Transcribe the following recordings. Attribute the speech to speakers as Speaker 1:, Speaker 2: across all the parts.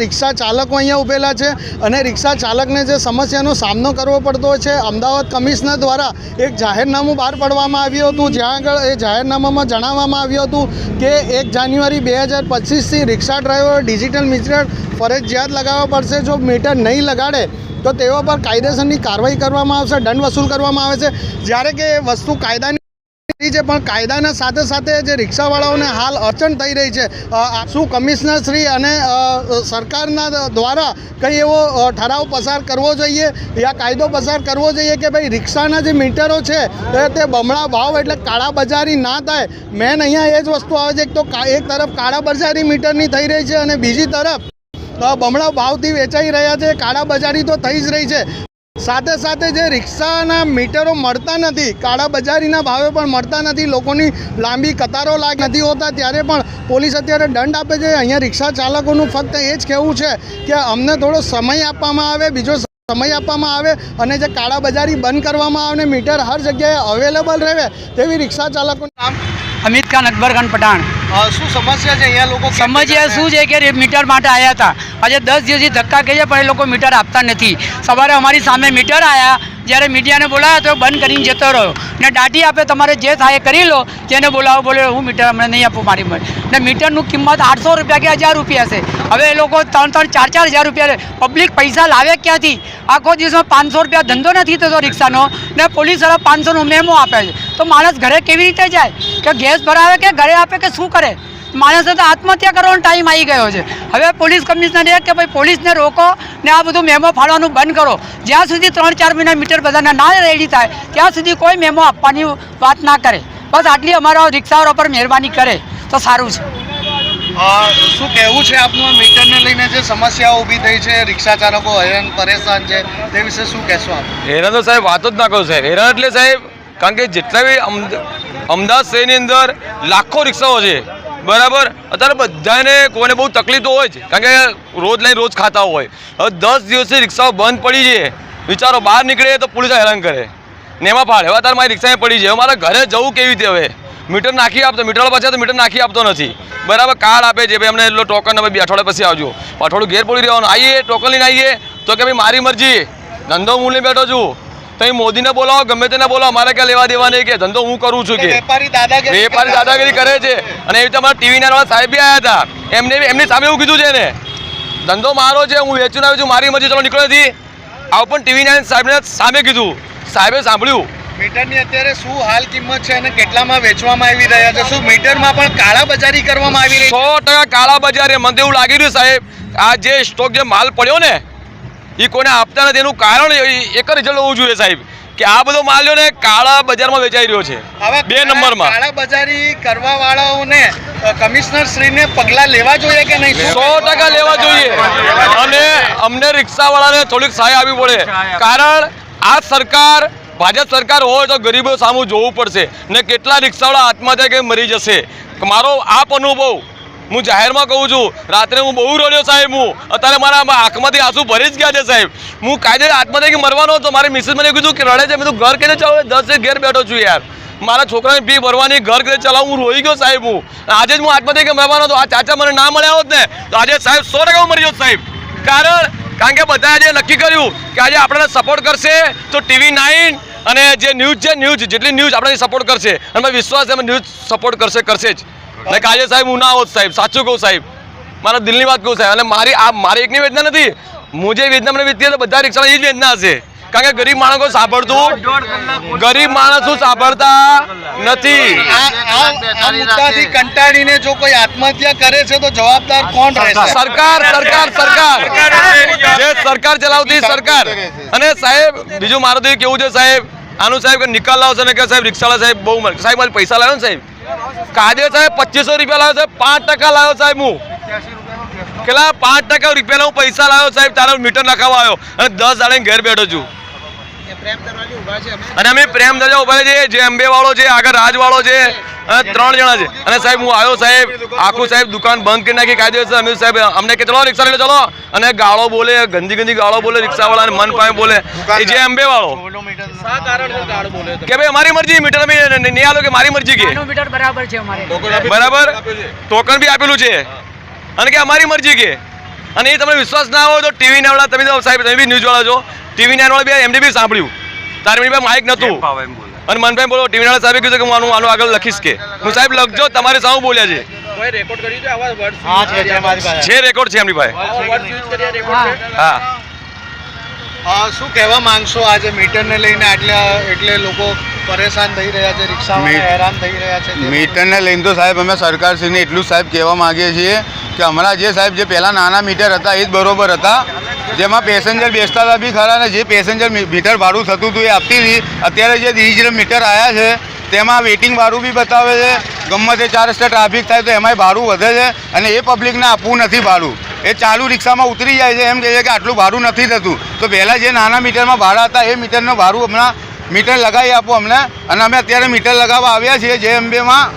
Speaker 1: રિક્ષા ચાલકો અહીંયા ઊભેલા છે અને રિક્ષા ચાલકને જે સમસ્યાનો સામનો કરવો પડતો છે, અમદાવાદ કમિશનર દ્વારા એક જાહેરનામું બહાર પાડવામાં આવ્યું હતું. જ્યાં આગળ એ જાહેરનામામાં જણાવવામાં આવ્યું હતું કે એક જાન્યુઆરી બે હજાર પચીસથી રિક્ષા ડ્રાઈવર, ડિજિટલ મીટર ફરજિયાત લગાવવા પડશે. જો મીટર નહીં લગાડે, તો તેઓ પર કાયદેસરની કાર્યવાહી કરવામાં આવશે, દંડ વસૂલ કરવામાં આવે છે. જ્યારે કે વસ્તુ કાયદાની રહી છે, પણ કાયદાના સાથે સાથે જે રિક્ષાવાળાઓને હાલ અડચણ થઈ રહી છે શું કમિશનર શ્રી અને સરકારના દ્વારા કંઈ એવો ઠરાવ પસાર કરવો જોઈએ યા કાયદો પસાર કરવો જોઈએ કે ભાઈ રિક્ષાના જે મીટરો છે તે બમણા ભાવ એટલે કાળા બજારી ના થાય. મેન અહીંયા એ જ વસ્તુ આવે છે, એક તો એક તરફ કાળા બજારી મીટરની થઈ રહી છે અને બીજી તરફ બમણા ભાવથી વેચાઈ રહ્યા છે, કાળા બજારી તો થઈ જ રહી છે. સાથે સાથે જે રિક્ષાના મીટરો મળતા નથી, કાળા બજારીના ભાવે પણ મળતા નથી, લોકોની લાંબી કતારો લાગ નથી હોતા, ત્યારે પણ પોલીસ અત્યારે દંડ આપે છે. અહીંયા રિક્ષા ચાલકોનું ફક્ત એ જ કહેવું છે કે અમને થોડો સમય આપવામાં આવે, બીજો સમય આપવામાં આવે અને જે કાળા બજારી બંધ કરવામાં આવે મીટર હર જગ્યાએ અવેલેબલ રહે, તેવી રિક્ષા ચાલકોનું નામ
Speaker 2: અમિત ખાન અકબર ખાન પઠાણ.
Speaker 1: શું સમસ્યા છે? અહીંયા લોકો
Speaker 2: સમજ્યા શું છે કે મીટર માટે આવ્યા હતા. આજે દસ દિવસથી ધક્કા કહે છે પણ એ લોકો મીટર આપતા નથી. સવારે અમારી સામે મીટર આવ્યા જ્યારે મીડિયાને બોલાવ્યો તો બંધ કરીને જતો રહ્યો. ને દાઢી આપે, તમારે જે થાય કરી લો. જેને બોલાવો બોલે, હું મીટર અમને નહીં આપું મારી મળે ને મીટરનું કિંમત આઠસો રૂપિયા કે હજાર રૂપિયા છે. હવે એ લોકો ત્રણ ત્રણ, ચાર ચાર હજાર રૂપિયા પબ્લિક પૈસા લાવે ક્યાંથી? આખો દિવસમાં પાંચસો રૂપિયા ધંધો નથી થતો રિક્ષાનો. ને પોલીસવાળા પાંચસોનો મેમો આપે છે. તો માણસ ઘરે કેવી રીતે જાય? કે ગેસ ભરાવે કે ઘરે આપે કે શું કરે? માણસે તો આત્મહત્યા કરવાનો ટાઈમ આવી ગયો છે. હવે પોલીસ કમિશનરે કે ભાઈ પોલીસને રોકો ને આ બધું મેમો ફાળવાનું બંધ કરો. જ્યાં સુધી ત્રણ ચાર મહિના મીટર બધાના ના રેડી થાય ત્યાં સુધી કોઈ મેમો આપવાની વાત ના કરે. બસ આટલી અમારા રિક્ષાવાળા પર મહેરબાની કરે તો સારું છે.
Speaker 1: શું કહેવું છે આપનું મીટરને લઈને જે સમસ્યાઓ ઊભી થઈ છે રિક્ષા ચાલકો હેરાન પરેશાન છે તે વિશે શું કહેશો આપ?
Speaker 3: હેરાન તો સાહેબ વાતો જ ના કરો સાહેબ. હેરાન એટલે સાહેબ કારણ કે જેટલા બી અમદ- અમદાવાદ શહેરની અંદર લાખો રિક્ષાઓ છે. બરાબર? અત્યારે બધાને કોઈને બહુ તકલીફ તો હોય જ કારણ કે રોજ લઈને રોજ ખાતા હોય. હવે દસ દિવસથી રિક્ષાઓ બંધ પડી છે. વિચારો, બહાર નીકળે તો પોલીસ હેરાન કરે. ને એમાં ફાળે હવે અત્યારે મારી રિક્ષાએ પડી છે. હવે મારે ઘરે જવું કેવી રીતે હવે? મીટર નાખી આપતો. મીટર પાછા તો મીટર નાખી આપતો નથી. બરાબર, કાર્ડ આપે છે. ભાઈ, અમને એટલો ટોકન હવે બે અઠવાડિયા પછી આવજો. અઠવાડિયું ઘેર પડી રહેવાનું. આવીએ ટોકન લઈને આવીએ તો કે ભાઈ, મારી મરજી. ધંધો હું બેઠો છું. તો અહીં મોદીને બોલાવો ગમે તેને બોલાવો મારે ક્યાં લેવા દેવા નહીં કે ધંધો હું કરું છું કે?
Speaker 1: વેપારી દાદાગીરી
Speaker 3: વેપારી દાદાગીરી કરે છે. અને એવી રીતે અમારા ટીવી ના સાહેબ બી આવ્યા હતા. એમને એમની સામે એવું કીધું છે ને ધંધો મારો છે હું વેચું આવ્યું છું મારી મરજી ચલો નીકળો હતી આવું પણ ટીવી ના સાહેબને સામે કીધું. સાહેબે સાંભળ્યું.
Speaker 1: મીટરની અત્યારે શું હાલ કિંમત છે અને કેટલામાં વેચવામાં આવી રહ્યા છે? શું મીટરમાં પણ કાળા બજારી કરવામાં આવી રહી
Speaker 3: સો ટકા કાળા બજારી. મને એવું લાગી રહ્યું સાહેબ આ જે સ્ટોક જે માલ પડ્યો ને એ કોને આપતા નથી. એનું કારણ એક રિઝલ્ટ હોવું જોઈએ સાહેબ કે આ બધો માલ રહ્યો ને કાળા બજારમાં વેચાઈ રહ્યો છે. બે નંબરમાં.
Speaker 1: કાળા બજારી કરવા વાળાઓને કમિશનર શ્રીને પગલાં લેવા જોઈએ કે નહીં?
Speaker 3: સો ટકા લેવા જોઈએ. અને અમને રિક્ષાવાળાને થોડીક સહાય આપવી પડે. કારણ આ સરકાર ભાજપ સરકાર હોય તો ગરીબો સામું જોવું પડશે ને કેટલા રિક્ષાવાળા આત્મહત્યા કે મરી જશે. મારો આપ અનુભવ હું જાહેરમાં કહું છું, રાત્રે હું બહુ રડ્યો સાહેબ હું. અત્યારે મારા આંખમાંથી આંસુ ભરી જ ગયા છે સાહેબ. હું કાયદે આત્મહત્યા મરવાનો હતો, મારી મિસિસ મને કીધું કે રડે છે. મેં તો ઘર કે ચાલો દસ ઘેર બેઠો છું યાર. મારા છોકરાને ફી ભરવાની ઘર ઘરે ચલાવું? હું રોઈ ગયો સાહેબ હું. આજે જ હું આત્મહત્યા મરવાનો હતો. આ ચાચા મને ના મળ્યા હોત ને, તો આજે સાહેબ સો ટકા મરી જાત સાહેબ. કારણ કારણ કે બધા આજે નક્કી કર્યું કે આજે આપણને સપોર્ટ કરશે તો ટીવી નાઇન અને જે ન્યૂઝ છે ન્યૂઝ જેટલી ન્યૂઝ આપણે સપોર્ટ કરશે. અને વિશ્વાસ અમે ન્યૂઝ સપોર્ટ કરશે કરશે જ. ને કાજે સાહેબ હું ના હોત સાહેબ સાચું કહું સાહેબ. મારા દિલની વાત કહું સાહેબ. અને મારી આ મારી એકની વેદના નથી. હું જે વેદના મને વીતી તો બધા રિક્ષાના એ જ વેદના હશે. કારણ કે ગરીબ માણસો સાંભળતું ગરીબ માણસો સાંભળતા નથી.
Speaker 1: કંટાળીને જો કોઈ આત્મહત્યા કરે છે તો જવાબદાર કોણ રહેશે?
Speaker 3: સરકાર સરકાર સરકાર. જે સરકાર ચલાવતી સરકાર. અને સાહેબ બીજું મારું તો કેવું છે સાહેબ? આનું સાહેબ કે નિકાલ લાવશે ને કે સાહેબ રિક્ષાવાળા સાહેબ બહુ સાહેબ મારે પૈસા લાવ્યો ને સાહેબ. કાજે સાહેબ પચીસો રૂપિયા લાવ્યો સાહેબ પાંચ ટકા લાવ્યો સાહેબ હું. કેટલા? પાંચ ટકા રૂપિયાના હું પૈસા લાવ્યો સાહેબ તારો મીટર નખાવા આવ્યો. અને દસ દાડે ઘેર બેઠો છું. અને અમે પ્રેમ દરજા ઊભા છે જે અંબે વાળો છે આગળ રાજ વાળો છે અને ત્રણ જણા છે. અને સાહેબ હું આવ્યો સાહેબ આખું સાહેબ દુકાન બંધ કરી નાખી કાયદેસર અમે સાહેબ અમને કે ચલો રિક્ષા લઈને ચલો. અને ગાળો બોલે ગંદી ગંદી ગાળો બોલે રિક્ષાવાળાને મન પામે બોલે. એ જે અંબે વાળો. કે ભાઈ અમારી મરજી મીટર નહીં આલો કે મારી મરજી કે?
Speaker 2: બરાબર છે અમારે.
Speaker 3: બરાબર? ટોકન બી આપેલું છે. અને કે અમારી મરજી કે? અને એ તમને વિશ્વાસ ના હોય તો ટીવી નાવાળા તમે સાહેબ તમે બી ન્યૂઝ વાળા છો. ટીવી નાઇનવાળા બી એમને બી સાંભળ્યું. તારે એમની માઇક નહોતું? અને મનભાઈ બોલો ટીવી નાવાળા સાહેબે કીધું કે હું આનું આનું આગળ લખીશ કે. હું સાહેબ લખજો તમારે સામે બોલ્યા છે. છે? રેકોર્ડ છે એમની ભાઈ હા.
Speaker 4: શું કહેવા માંગશો? આજે મીટરને લઈને આટલા એટલે લોકો પરેશાન થઈ રહ્યા છે રિક્ષાવાળા હેરાન થઈ રહ્યા છે.
Speaker 5: મીટરને લઈને તો સાહેબ અમે સરકારશ્રીને એટલું સાહેબ કહેવા માંગીએ છીએ કે હમણાં જે સાહેબ જે પહેલાં નાના મીટર હતા એ જ બરોબર હતા. જેમાં પેસેન્જર બેસતા હતા બી ખરા ને જે પેસેન્જર મીટર ભાડું થતું હતું એ આપતી હતી. અત્યારે જે ડિજિટલ મીટર આવ્યા છે, તેમાં વેઇટિંગ ભાડું બી બતાવે છે. ગમે તે ચાર રસ્તે ટ્રાફિક થાય તો એમાંય ભાડું વધે છે અને એ પબ્લિકને આપવું નથી ભાડું. એ ચાલુ રિક્ષામાં ઉતરી જાય છે, એમ કહે છે કે આટલું ભાડું નથી થતું. તો પહેલાં જે નાના મીટરમાં ભાડા હતા, એ મીટરનું ભાડું હમણાં મીટર લગાવી આપો અમને. અને અમે અત્યારે મીટર લગાવવા આવ્યા છીએ જે એમબીમાં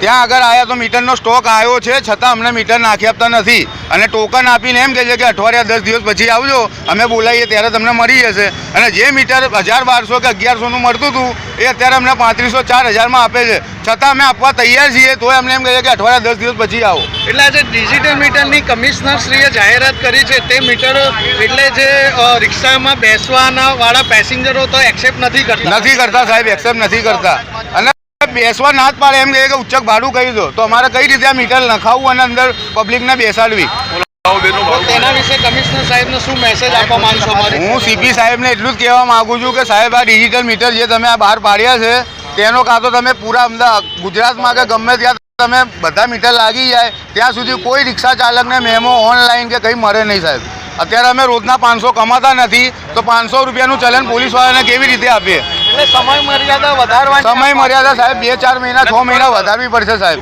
Speaker 5: ત્યાં આગળ આવ્યા તો મીટરનો સ્ટોક આવ્યો છે છતાં અમને મીટર નાખી આપતા નથી. અને ટોકન આપીને એમ કહે છે કે અઠવાડિયા દસ દિવસ પછી આવજો અમે બોલાવીએ ત્યારે તમને મળી જશે. અને જે મીટર હજાર બારસો કે અગિયારસોનું મળતું હતું એ અત્યારે અમને પાંત્રીસો ચાર હજારમાં આપે છે. છતાં અમે આપવા તૈયાર છીએ તોય અમને એમ કહે છે કે અઠવાડિયા દસ દિવસ પછી આવો.
Speaker 4: એટલે આજે ડિજિટલ મીટરની કમિશનરશ્રીએ જાહેરાત કરી છે તે મીટર એટલે જે રિક્ષામાં બેસવાના વાળા પેસેન્જરો તો એક્સેપ્ટ નથી કરતા.
Speaker 5: નથી કરતા સાહેબ એક્સેપ્ટ નથી કરતા. બેસવા ના જ પાડે. એમ કહે કે ઉચ્ચક ભાડું કહી દો. તો અમારે કઈ રીતે આ મીટર નખાવવું અને અંદર પબ્લિકને બેસાડવી?
Speaker 4: તેના વિશે કમિશનર સાહેબને શું મેસેજ આપવા માંગશો
Speaker 5: હું સીપી સાહેબને એટલું જ કહેવા માંગુ છું કે સાહેબ આ ડિજિટલ મીટર જે તમે આ બહાર પાડ્યા છે તેનો કાં તો તમે પૂરા અમદાવાદ ગુજરાતમાં કે ગમે ત્યાં તમે બધા મીટર લાગી જાય ત્યાં સુધી કોઈ રિક્ષા ચાલકને મેમો ઓનલાઈન કે કંઈ મળે નહીં સાહેબ. અત્યારે અમે રોજના પાંચસો કમાતા નથી તો પાંચસો રૂપિયાનું ચલન પોલીસવાળાને કેવી રીતે આપીએ?
Speaker 4: સમય મર્યાદા વધારવાની
Speaker 5: સમય મર્યાદા સાહેબ બે ચાર મહિના છ મહિના વધારવી પડશે સાહેબ.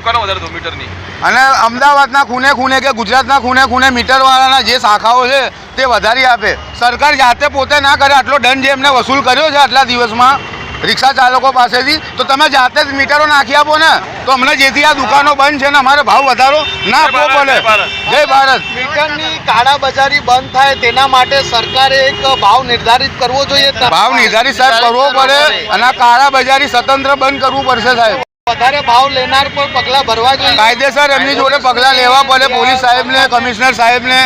Speaker 3: મીટરની?
Speaker 5: અને અમદાવાદના ખૂને ખૂને કે ગુજરાતના ખૂણે મીટર મીટરવાળાના જે શાખાઓ છે તે વધારી આપે. સરકાર જાતે પોતે ના કરે આટલો દંડ જે એમને વસૂલ કર્યો છે આટલા દિવસમાં રિક્ષા ચાલકો પાસેથી તો તમે જાતે જ મીટરો નાખી આપો ને. તો અમને જેથી આ દુકાનો બંધ છે ને અમારે ભાવ વધારો ના આપવો પડે
Speaker 3: જય ભારત.
Speaker 4: મીટરની કાળા બજારી બંધ થાય તેના માટે સરકારે એક ભાવ નિર્ધારિત કરવો જોઈએ.
Speaker 5: ભાવ નિર્ધારિત સાહેબ કરવો પડે. અને આ કાળા બજારી સ્વતંત્ર બંધ કરવું પડશે સાહેબ.
Speaker 4: વધારે ભાવ લેનાર પર પગલાં ભરવા જોઈએ.
Speaker 5: કાયદેસર એમની જોડે પગલાં લેવા પડે પોલીસ સાહેબને કમિશનર સાહેબને.